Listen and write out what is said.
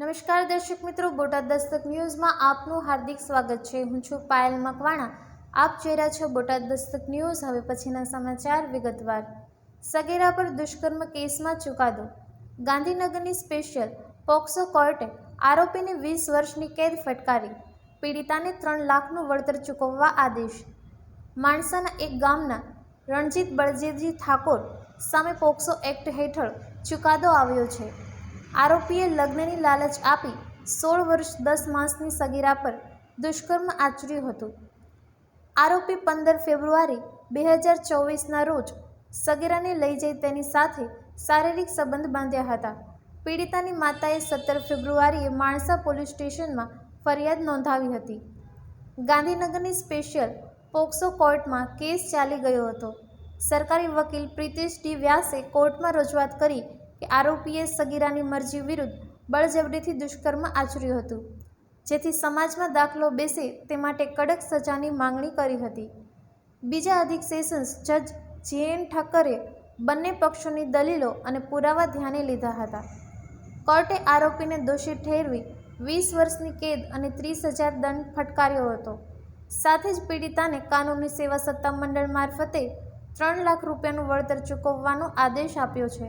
નમસ્કાર દર્શક મિત્રો, બોટાદ દસ્તક ન્યૂઝમાં આપનું હાર્દિક સ્વાગત છે. હું છું પાયલ મકવાણા. આપ જોઈ રહ્યા છો બોટાદ દસ્તક ન્યૂઝ. હવે પછીના સમાચાર વિગતવાર. સગેરા પર દુષ્કર્મ કેસમાં ચુકાદો. ગાંધીનગરની સ્પેશિયલ પોક્સો કોર્ટે આરોપીને વીસ વર્ષની કેદ ફટકારી. પીડિતાને ત્રણ લાખનું વળતર ચૂકવવા આદેશ. માણસાના એક ગામના રણજીત બળજીતજી ઠાકોર સામે પોક્સો એક્ટ હેઠળ ચુકાદો આવ્યો છે. આરોપીએ લગ્નની લાલચ આપી સોળ વર્ષ દસ માસની સગીરા પર દુષ્કર્મ આચર્યું હતું. આરોપી પંદર ફેબ્રુઆરી બે હજાર ચોવીસના રોજ સગીરાને લઈ જઈ તેની સાથે શારીરિક સંબંધ બાંધ્યા હતા. પીડિતાની માતાએ સત્તર ફેબ્રુઆરીએ માણસા પોલીસ સ્ટેશનમાં ફરિયાદ નોંધાવી હતી. ગાંધીનગરની સ્પેશિયલ પોક્સો કોર્ટમાં કેસ ચાલી ગયો હતો. સરકારી વકીલ પ્રિતેશ ડી વ્યાસે કોર્ટમાં રજૂઆત કરી કે આરોપીએ સગીરાની મરજી વિરુદ્ધ બળજબરીથી દુષ્કર્મ આચર્યું હતું. જેથી સમાજમાં દાખલો બેસે તે માટે કડક સજાની માંગણી કરી હતી. બીજા અધિક સેશન્સ જજ જે એન ઠક્કરે બંને પક્ષોની દલીલો અને પુરાવા ધ્યાને લીધા હતા. કોર્ટે આરોપીને દોષી ઠેરવી વીસ વર્ષની કેદ અને ત્રીસ હજાર દંડ ફટકાર્યો હતો. સાથે જ પીડિતાને કાનૂની સેવા સત્તા મંડળ મારફતે ત્રણ લાખ રૂપિયાનું વળતર ચૂકવવાનો આદેશ આપ્યો છે.